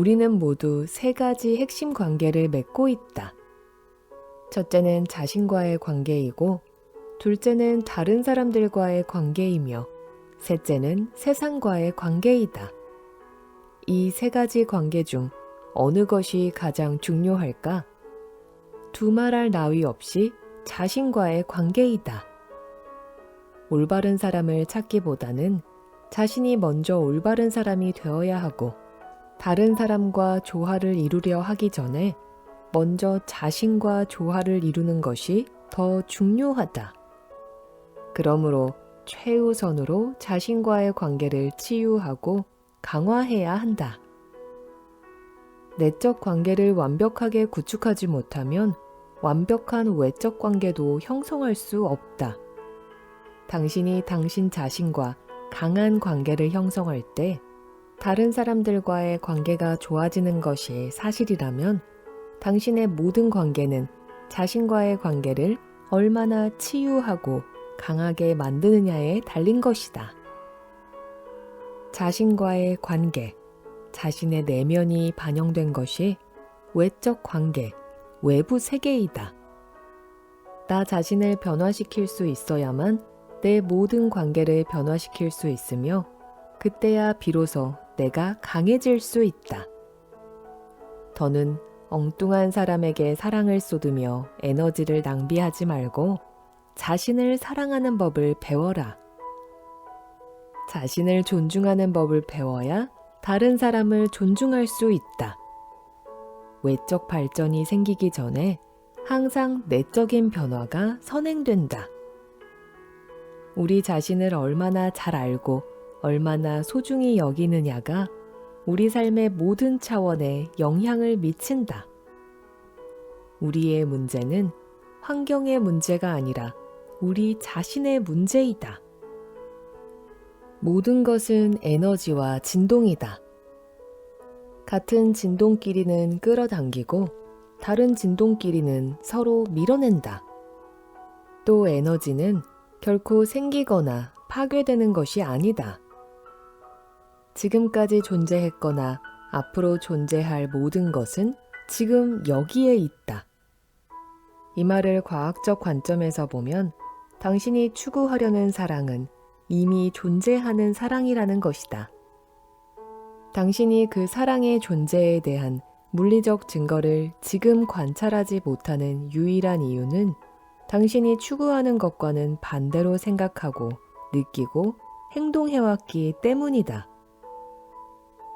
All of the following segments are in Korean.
우리는 모두 세 가지 핵심 관계를 맺고 있다. 첫째는 자신과의 관계이고, 둘째는 다른 사람들과의 관계이며, 셋째는 세상과의 관계이다. 이 세 가지 관계 중 어느 것이 가장 중요할까? 두말할 나위 없이 자신과의 관계이다. 올바른 사람을 찾기보다는 자신이 먼저 올바른 사람이 되어야 하고, 다른 사람과 조화를 이루려 하기 전에 먼저 자신과 조화를 이루는 것이 더 중요하다. 그러므로 최우선으로 자신과의 관계를 치유하고 강화해야 한다. 내적 관계를 완벽하게 구축하지 못하면 완벽한 외적 관계도 형성할 수 없다. 당신이 당신 자신과 강한 관계를 형성할 때 다른 사람들과의 관계가 좋아지는 것이 사실이라면 당신의 모든 관계는 자신과의 관계를 얼마나 치유하고 강하게 만드느냐에 달린 것이다. 자신과의 관계, 자신의 내면이 반영된 것이 외적 관계, 외부 세계이다. 나 자신을 변화시킬 수 있어야만 내 모든 관계를 변화시킬 수 있으며 그때야 비로소 내가 강해질 수 있다. 더는 엉뚱한 사람에게 사랑을 쏟으며 에너지를 낭비하지 말고 자신을 사랑하는 법을 배워라. 자신을 존중하는 법을 배워야 다른 사람을 존중할 수 있다. 외적 발전이 생기기 전에 항상 내적인 변화가 선행된다. 우리 자신을 얼마나 잘 알고 얼마나 소중히 여기느냐가 우리 삶의 모든 차원에 영향을 미친다. 우리의 문제는 환경의 문제가 아니라 우리 자신의 문제이다. 모든 것은 에너지와 진동이다. 같은 진동끼리는 끌어당기고 다른 진동끼리는 서로 밀어낸다. 또 에너지는 결코 생기거나 파괴되는 것이 아니다. 지금까지 존재했거나 앞으로 존재할 모든 것은 지금 여기에 있다. 이 말을 과학적 관점에서 보면 당신이 추구하려는 사랑은 이미 존재하는 사랑이라는 것이다. 당신이 그 사랑의 존재에 대한 물리적 증거를 지금 관찰하지 못하는 유일한 이유는 당신이 추구하는 것과는 반대로 생각하고 느끼고 행동해왔기 때문이다.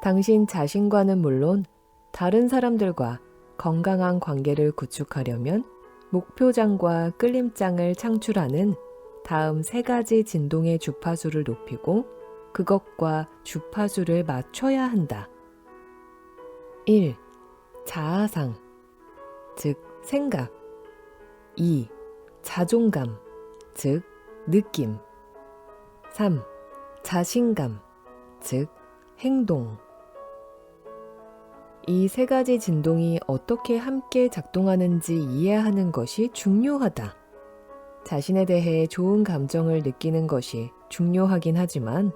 당신 자신과는 물론 다른 사람들과 건강한 관계를 구축하려면 목표장과 끌림장을 창출하는 다음 세 가지 진동의 주파수를 높이고 그것과 주파수를 맞춰야 한다. 1. 자아상, 즉 생각. 2. 자존감, 즉 느낌. 3. 자신감, 즉 행동. 이 세 가지 진동이 어떻게 함께 작동하는지 이해하는 것이 중요하다. 자신에 대해 좋은 감정을 느끼는 것이 중요하긴 하지만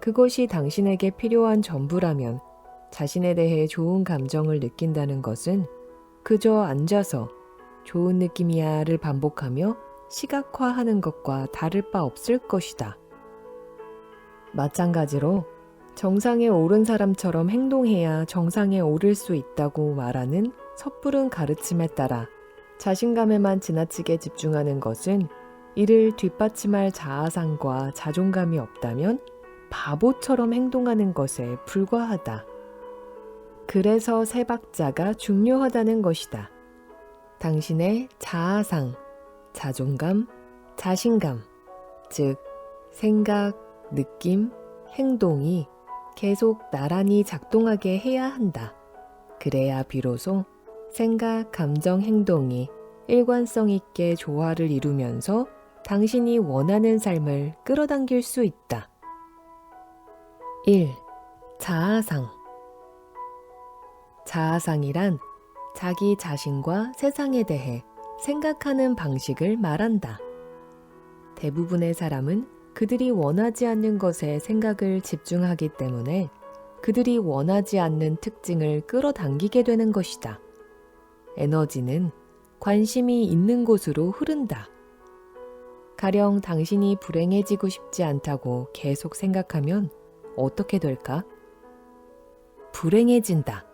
그것이 당신에게 필요한 전부라면 자신에 대해 좋은 감정을 느낀다는 것은 그저 앉아서 좋은 느낌이야를 반복하며 시각화하는 것과 다를 바 없을 것이다. 마찬가지로 정상에 오른 사람처럼 행동해야 정상에 오를 수 있다고 말하는 섣부른 가르침에 따라 자신감에만 지나치게 집중하는 것은 이를 뒷받침할 자아상과 자존감이 없다면 바보처럼 행동하는 것에 불과하다. 그래서 세 박자가 중요하다는 것이다. 당신의 자아상, 자존감, 자신감, 즉, 생각, 느낌, 행동이 계속 나란히 작동하게 해야 한다. 그래야 비로소 생각, 감정, 행동이 일관성 있게 조화를 이루면서 당신이 원하는 삶을 끌어당길 수 있다. 1. 자아상 자아상이란 자기 자신과 세상에 대해 생각하는 방식을 말한다. 대부분의 사람은 그들이 원하지 않는 것에 생각을 집중하기 때문에 그들이 원하지 않는 특징을 끌어당기게 되는 것이다. 에너지는 관심이 있는 곳으로 흐른다. 가령 당신이 불행해지고 싶지 않다고 계속 생각하면 어떻게 될까? 불행해진다.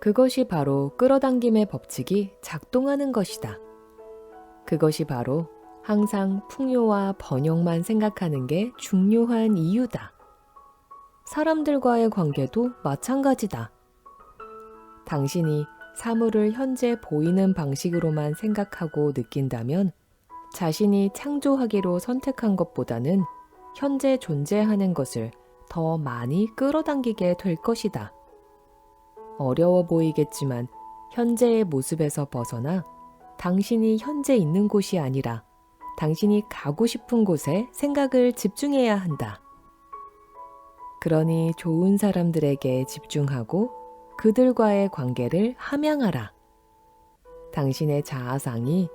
그것이 바로 끌어당김의 법칙이 작동하는 것이다. 그것이 바로 항상 풍요와 번영만 생각하는 게 중요한 이유다. 사람들과의 관계도 마찬가지다. 당신이 사물을 현재 보이는 방식으로만 생각하고 느낀다면 자신이 창조하기로 선택한 것보다는 현재 존재하는 것을 더 많이 끌어당기게 될 것이다. 어려워 보이겠지만 현재의 모습에서 벗어나 당신이 현재 있는 곳이 아니라 당신이 가고 싶은 곳에 생각을 집중해야 한다. 그러니 좋은 사람들에게 집중하고 그들과의 관계를 함양하라. 당신의 자아상이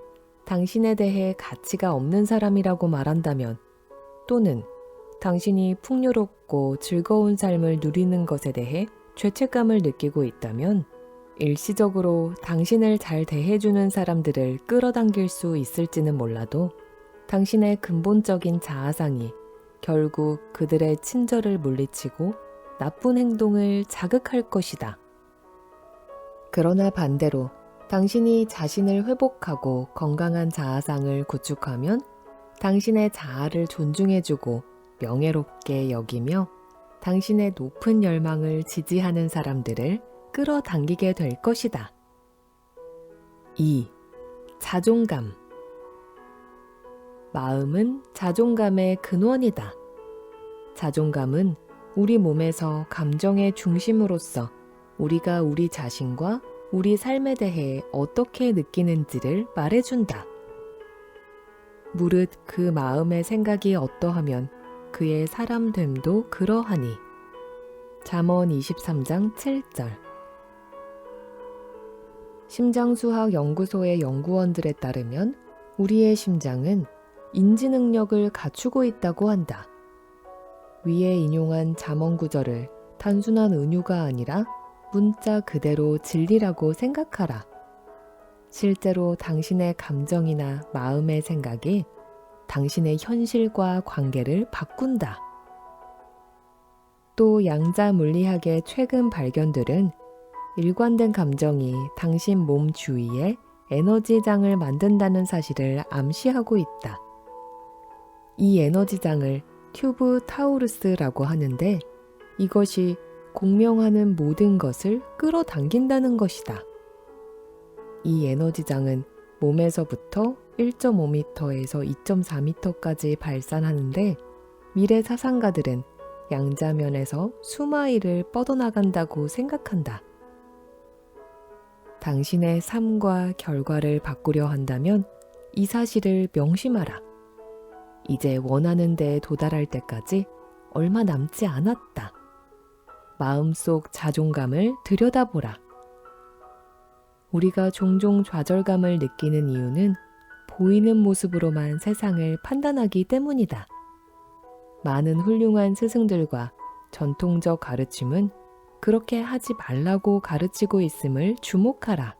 당신에 대해 가치가 없는 사람이라고 말한다면 또는 당신이 풍요롭고 즐거운 삶을 누리는 것에 대해 죄책감을 느끼고 있다면 일시적으로 당신을 잘 대해주는 사람들을 끌어당길 수 있을지는 몰라도 당신의 근본적인 자아상이 결국 그들의 친절을 물리치고 나쁜 행동을 자극할 것이다. 그러나 반대로 당신이 자신을 회복하고 건강한 자아상을 구축하면 당신의 자아를 존중해주고 명예롭게 여기며 당신의 높은 열망을 지지하는 사람들을 끌어당기게 될 것이다. 2. 자존감. 마음은 자존감의 근원이다. 자존감은 우리 몸에서 감정의 중심으로서 우리가 우리 자신과 우리 삶에 대해 어떻게 느끼는지를 말해준다. 무릇 그 마음의 생각이 어떠하면 그의 사람됨도 그러하니. 잠언 23장 7절 심장수학 연구소의 연구원들에 따르면 우리의 심장은 인지 능력을 갖추고 있다고 한다. 위에 인용한 잠언 구절을 단순한 은유가 아니라 문자 그대로 진리라고 생각하라. 실제로 당신의 감정이나 마음의 생각이 당신의 현실과 관계를 바꾼다. 또 양자 물리학의 최근 발견들은 일관된 감정이 당신 몸 주위에 에너지장을 만든다는 사실을 암시하고 있다. 이 에너지장을 튜브 타우루스라고 하는데 이것이 공명하는 모든 것을 끌어당긴다는 것이다. 이 에너지장은 몸에서부터 1.5m에서 2.4m까지 발산하는데 미래 사상가들은 양자면에서 수마일을 뻗어나간다고 생각한다. 당신의 삶과 결과를 바꾸려 한다면 이 사실을 명심하라. 이제 원하는 데에 도달할 때까지 얼마 남지 않았다. 마음속 자존감을 들여다보라. 우리가 종종 좌절감을 느끼는 이유는 보이는 모습으로만 세상을 판단하기 때문이다. 많은 훌륭한 스승들과 전통적 가르침은 그렇게 하지 말라고 가르치고 있음을 주목하라.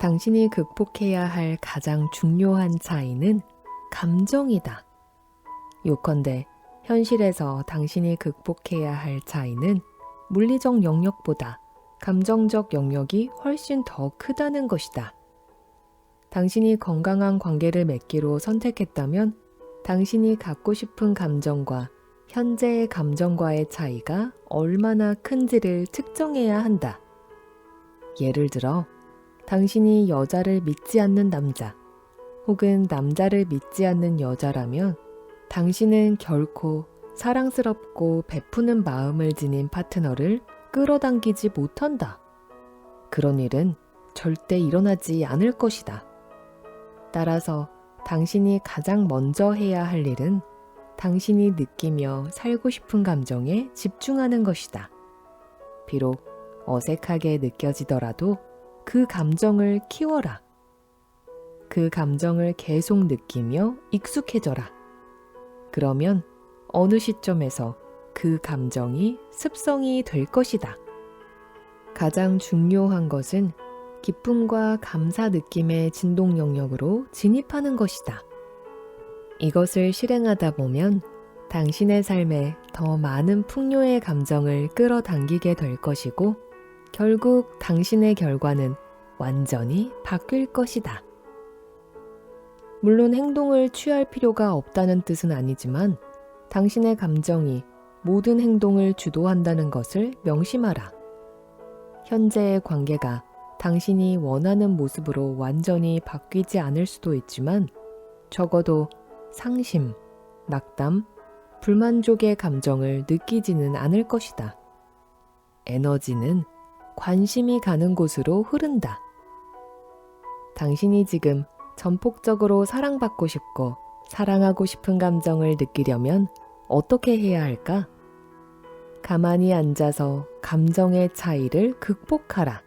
당신이 극복해야 할 가장 중요한 차이는 감정이다. 요컨대 현실에서 당신이 극복해야 할 차이는 물리적 영역보다 감정적 영역이 훨씬 더 크다는 것이다. 당신이 건강한 관계를 맺기로 선택했다면 당신이 갖고 싶은 감정과 현재의 감정과의 차이가 얼마나 큰지를 측정해야 한다. 예를 들어, 당신이 여자를 믿지 않는 남자, 혹은 남자를 믿지 않는 여자라면 당신은 결코 사랑스럽고 베푸는 마음을 지닌 파트너를 끌어당기지 못한다. 그런 일은 절대 일어나지 않을 것이다. 따라서 당신이 가장 먼저 해야 할 일은 당신이 느끼며 살고 싶은 감정에 집중하는 것이다. 비록 어색하게 느껴지더라도 그 감정을 키워라. 그 감정을 계속 느끼며 익숙해져라. 그러면 어느 시점에서 그 감정이 습성이 될 것이다. 가장 중요한 것은 기쁨과 감사 느낌의 진동 영역으로 진입하는 것이다. 이것을 실행하다 보면 당신의 삶에 더 많은 풍요의 감정을 끌어당기게 될 것이고 결국 당신의 결과는 완전히 바뀔 것이다. 물론 행동을 취할 필요가 없다는 뜻은 아니지만 당신의 감정이 모든 행동을 주도한다는 것을 명심하라. 현재의 관계가 당신이 원하는 모습으로 완전히 바뀌지 않을 수도 있지만 적어도 상심, 낙담, 불만족의 감정을 느끼지는 않을 것이다. 에너지는 관심이 가는 곳으로 흐른다. 당신이 지금 전폭적으로 사랑받고 싶고 사랑하고 싶은 감정을 느끼려면 어떻게 해야 할까? 가만히 앉아서 감정의 차이를 극복하라.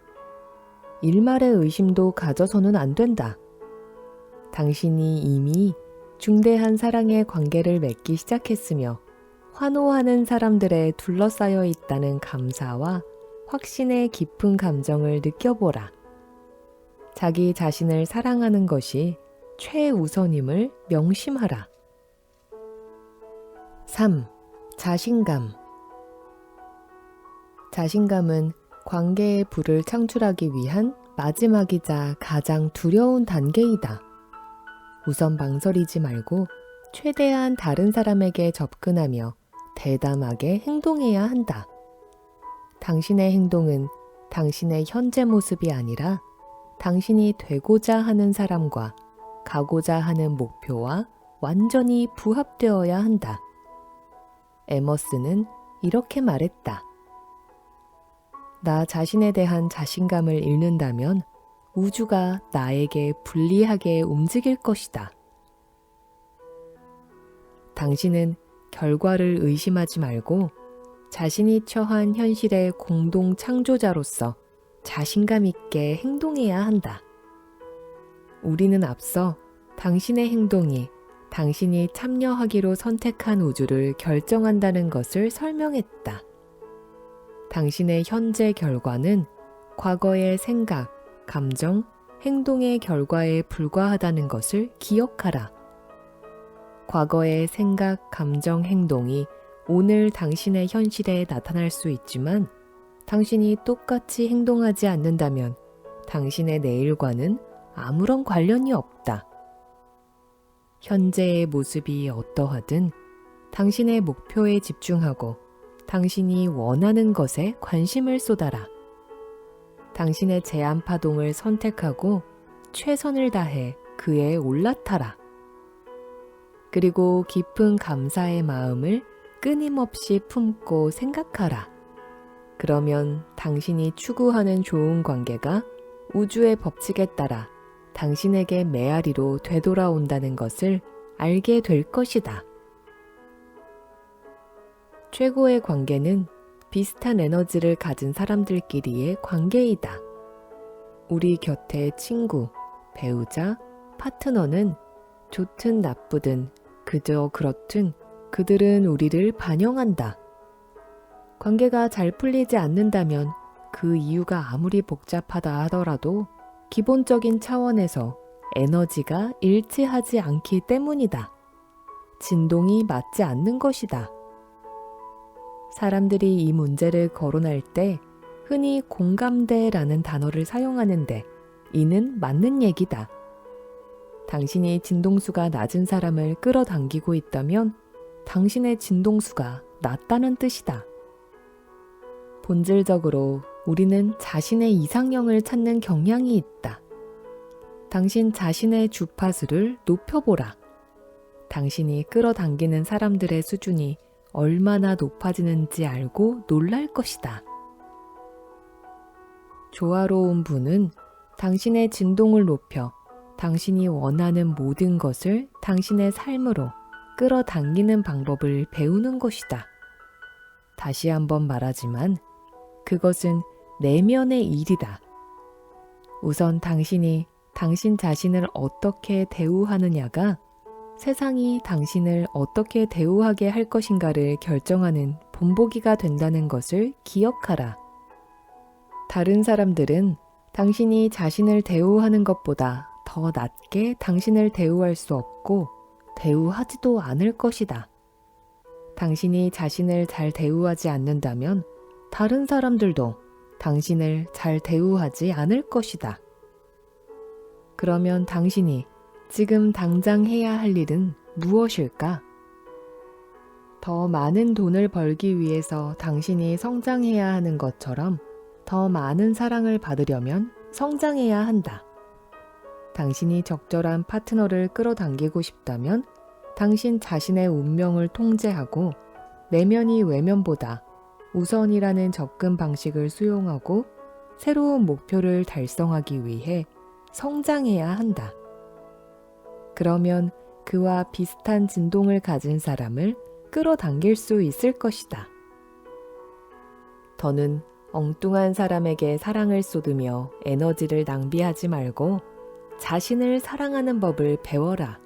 일말의 의심도 가져서는 안 된다. 당신이 이미 중대한 사랑의 관계를 맺기 시작했으며 환호하는 사람들에 둘러싸여 있다는 감사와 확신의 깊은 감정을 느껴보라. 자기 자신을 사랑하는 것이 최우선임을 명심하라. 3. 자신감. 자신감은 관계의 불을 창출하기 위한 마지막이자 가장 두려운 단계이다. 우선 망설이지 말고 최대한 다른 사람에게 접근하며 대담하게 행동해야 한다. 당신의 행동은 당신의 현재 모습이 아니라 당신이 되고자 하는 사람과 가고자 하는 목표와 완전히 부합되어야 한다. 에머스는 이렇게 말했다. 나 자신에 대한 자신감을 잃는다면 우주가 나에게 불리하게 움직일 것이다. 당신은 결과를 의심하지 말고 자신이 처한 현실의 공동 창조자로서 자신감 있게 행동해야 한다. 우리는 앞서 당신의 행동이 당신이 참여하기로 선택한 우주를 결정한다는 것을 설명했다. 당신의 현재 결과는 과거의 생각, 감정, 행동의 결과에 불과하다는 것을 기억하라. 과거의 생각, 감정, 행동이 오늘 당신의 현실에 나타날 수 있지만 당신이 똑같이 행동하지 않는다면 당신의 내일과는 아무런 관련이 없다. 현재의 모습이 어떠하든 당신의 목표에 집중하고 당신이 원하는 것에 관심을 쏟아라. 당신의 제안 파동을 선택하고 최선을 다해 그에 올라타라. 그리고 깊은 감사의 마음을 끊임없이 품고 생각하라. 그러면 당신이 추구하는 좋은 관계가 우주의 법칙에 따라 당신에게 메아리로 되돌아온다는 것을 알게 될 것이다. 최고의 관계는 비슷한 에너지를 가진 사람들끼리의 관계이다. 우리 곁에 친구, 배우자, 파트너는 좋든 나쁘든 그저 그렇든 그들은 우리를 반영한다. 관계가 잘 풀리지 않는다면 그 이유가 아무리 복잡하다 하더라도 기본적인 차원에서 에너지가 일치하지 않기 때문이다. 진동이 맞지 않는 것이다. 사람들이 이 문제를 거론할 때 흔히 공감대라는 단어를 사용하는데 이는 맞는 얘기다. 당신이 진동수가 낮은 사람을 끌어당기고 있다면 당신의 진동수가 낮다는 뜻이다. 본질적으로 우리는 자신의 이상형을 찾는 경향이 있다. 당신 자신의 주파수를 높여보라. 당신이 끌어당기는 사람들의 수준이 얼마나 높아지는지 알고 놀랄 것이다. 조화로운 분은 당신의 진동을 높여 당신이 원하는 모든 것을 당신의 삶으로 끌어당기는 방법을 배우는 것이다. 다시 한번 말하지만 그것은 내면의 일이다. 우선 당신이 당신 자신을 어떻게 대우하느냐가 세상이 당신을 어떻게 대우하게 할 것인가를 결정하는 본보기가 된다는 것을 기억하라. 다른 사람들은 당신이 자신을 대우하는 것보다 더 낮게 당신을 대우할 수 없고 대우하지도 않을 것이다. 당신이 자신을 잘 대우하지 않는다면 다른 사람들도 당신을 잘 대우하지 않을 것이다. 그러면 당신이 지금 당장 해야 할 일은 무엇일까? 더 많은 돈을 벌기 위해서 당신이 성장해야 하는 것처럼 더 많은 사랑을 받으려면 성장해야 한다. 당신이 적절한 파트너를 끌어당기고 싶다면 당신 자신의 운명을 통제하고 내면이 외면보다 우선이라는 접근 방식을 수용하고 새로운 목표를 달성하기 위해 성장해야 한다. 그러면 그와 비슷한 진동을 가진 사람을 끌어당길 수 있을 것이다. 더는 엉뚱한 사람에게 사랑을 쏟으며 에너지를 낭비하지 말고 자신을 사랑하는 법을 배워라.